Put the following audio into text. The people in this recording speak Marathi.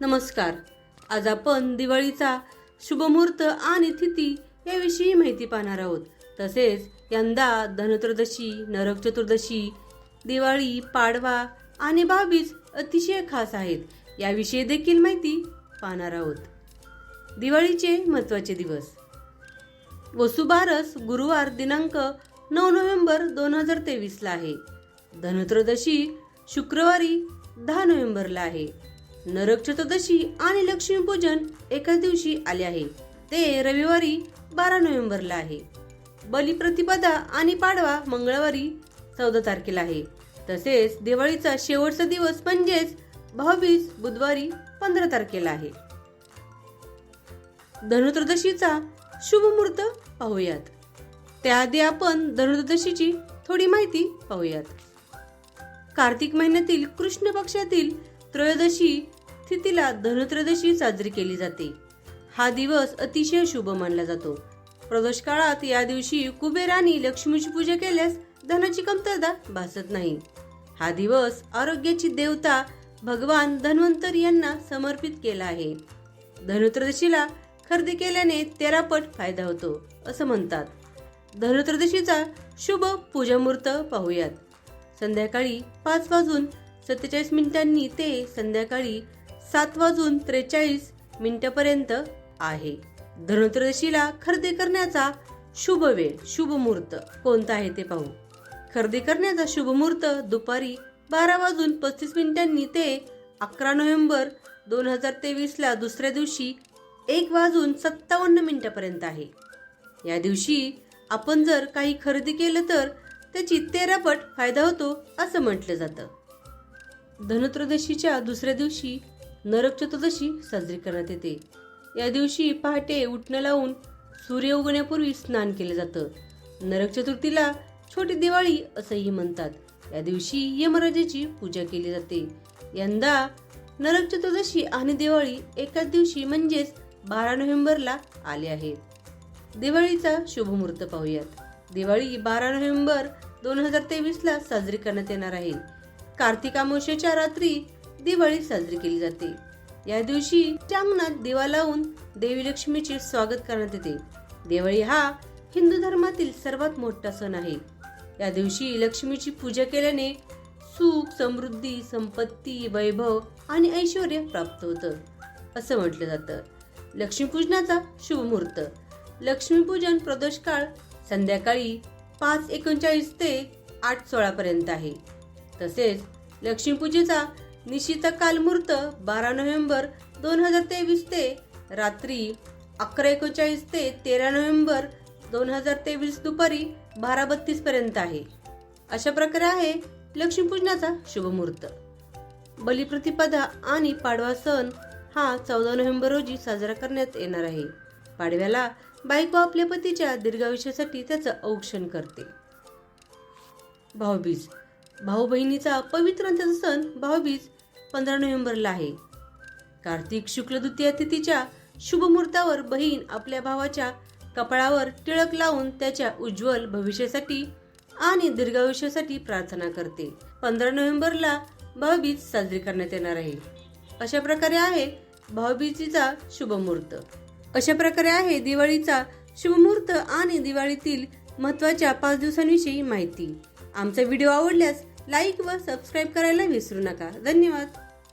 नमस्कार. आज आपण दिवाळीचा शुभमुहूर्त आणि तिथी याविषयी माहिती पाहणार आहोत. तसेच यंदा धनत्रदशी नरक चतुर्दशी दिवाळी पाडवा आणि बावीस अतिशय खास आहेत. याविषयी देखील माहिती पाहणार आहोत. दिवाळीचे महत्त्वाचे दिवस. वसुबारस गुरुवार दिनांक नऊ नोव्हेंबर दोन हजार तेवीसला आहे. धनत्रदशी शुक्रवारी दहा नोव्हेंबरला आहे. नरक चतुर्दशी आणि लक्ष्मीपूजन एकाच दिवशी आले आहे. ते रविवारी बारा नोव्हेंबरला आहे. बलिप्रतिपदा आणि पाडवा मंगळवारी चौदा तारखेला आहे. तसेच दिवाळीचा शेवटचा दिवस म्हणजेच भाऊबीज बुधवारी पंधरा तारखेला आहे. धनुत्रदशीचा शुभ मुहूर्त पाहूयात. त्याआधी आपण धनुत्रदशीची थोडी माहिती पाहूयात. कार्तिक महिन्यातील कृष्ण पक्षातील त्रयोदशी तिथीला धनुत्रयोदशी साजरी केली जाते. हा दिवस अतिशय शुभ मानला जातो. प्रदोष काळात या दिवशी कुबेर आणि लक्ष्मीची पूजा केल्यास धनाची कमतरता भासत नाही. हा दिवस आरोग्याची देवता भगवान धन्वंतर यांना समर्पित केला आहे. धनुत्रदशीला खरेदी केल्याने तेरापट फायदा होतो असं म्हणतात. धनुत्रदशीचा शुभ पूजामूर्त पाहूयात. संध्याकाळी पाच वाजून सत्तेचाळीस मिनिटांनी ते संध्याकाळी सात वाजून त्रेचाळीस मिनिटापर्यंत आहे. धनुत्रदशीला खरेदी करण्याचा शुभ वेळ शुभ मुहूर्त कोणता आहे ते पाहू. खरेदी करण्याचा शुभ मुहूर्त दुपारी बारा वाजून पस्तीस मिनिटांनी ते अकरा नोव्हेंबर दोन हजार तेवीसला दुसऱ्या दिवशी एक वाजून सत्तावन्न मिनिटापर्यंत आहे. या दिवशी आपण जर काही खरेदी केलं तर त्याची तेरापट फायदा होतो असं म्हटलं जातं. धनुत्रदशीच्या दुसऱ्या दिवशी नरक चतुर्दशी साजरी करण्यात येते. या दिवशी पहाटे उठणं लावून सूर्य उगण्यापूर्वी स्नान केलं जातं. नरक चतुर्थीला छोटी दिवाळी असंही म्हणतात. या दिवशी यमराजाची पूजा केली जाते. यंदा नरक चतुर्दशी आणि दिवाळी एकाच दिवशी म्हणजेच बारा नोव्हेंबरला आले आहेत दिवाळीचा शुभमुहूर्त पाहूयात. दिवाळी बारा नोव्हेंबर दोन हजार तेवीसला साजरी करण्यात येणार आहे. कार्तिक अमावस्येच्या रात्री दिवाळी साजरी केली जाते. या दिवशी अंगणात दिवा लावून देवी लक्ष्मीचे स्वागत करण्यात येते. दिवाळी हा हिंदू धर्मातील सर्वात मोठा सण आहे. या दिवशी लक्ष्मीची पूजा केल्याने सुख समृद्धी संपत्ती वैभव आणि ऐश्वर प्राप्त होतं. असं म्हटलं जातं. लक्ष्मीपूजनाचा शुभ मुहूर्त. लक्ष्मीपूजन प्रदोष काळ संध्याकाळी पाच एकोणचाळीस ते आठ सोळा पर्यंत आहे. तसेच लक्ष्मीपूजेचा निशिता कालमूर्त बारा नोव्हेंबर दोन हजार तेवीस ते रात्री अकरा एकोणचाळीस ते तेरा नोव्हेंबर दोन हजार तेवीस दुपारी बारा बत्तीस पर्यंत आहे. अशा प्रकारे आहे लक्ष्मीपूजनाचा शुभमुहूर्त. बलिप्रतिपदा आणि पाडवा सण हा चौदा नोव्हेंबर रोजी साजरा करण्यात येणार आहे. पाडव्याला बायको आपल्या पतीच्या दीर्घायुष्यासाठी त्याचं औक्षण करते. भाऊबीज. भाऊ बहिणीचा पवित्र त्याचा सण भाऊबीज पंधरा नोव्हेंबरला आहे. कार्तिक शुक्ल द्वितीया तिथीच्या शुभमुहूर्तावर बहीण आपल्या भावाच्या कपाळावर टिळक लावून त्याच्या उज्ज्वल भविष्यासाठी आणि दीर्घायुष्यासाठी प्रार्थना करते. पंधरा नोव्हेंबरला भाऊबीज साजरी करण्यात येणार आहे. अशा प्रकारे आहे भाऊबीजीचा शुभ मुहूर्त अशा प्रकारे आहे दिवाळीचा शुभ मुहूर्त आणि दिवाळीतील महत्त्वाच्या पाच दिवसांविषयी माहिती. आमचा व्हिडिओ आवडल्यास लाईक व सबस्क्राईब करायला विसरू नका. धन्यवाद.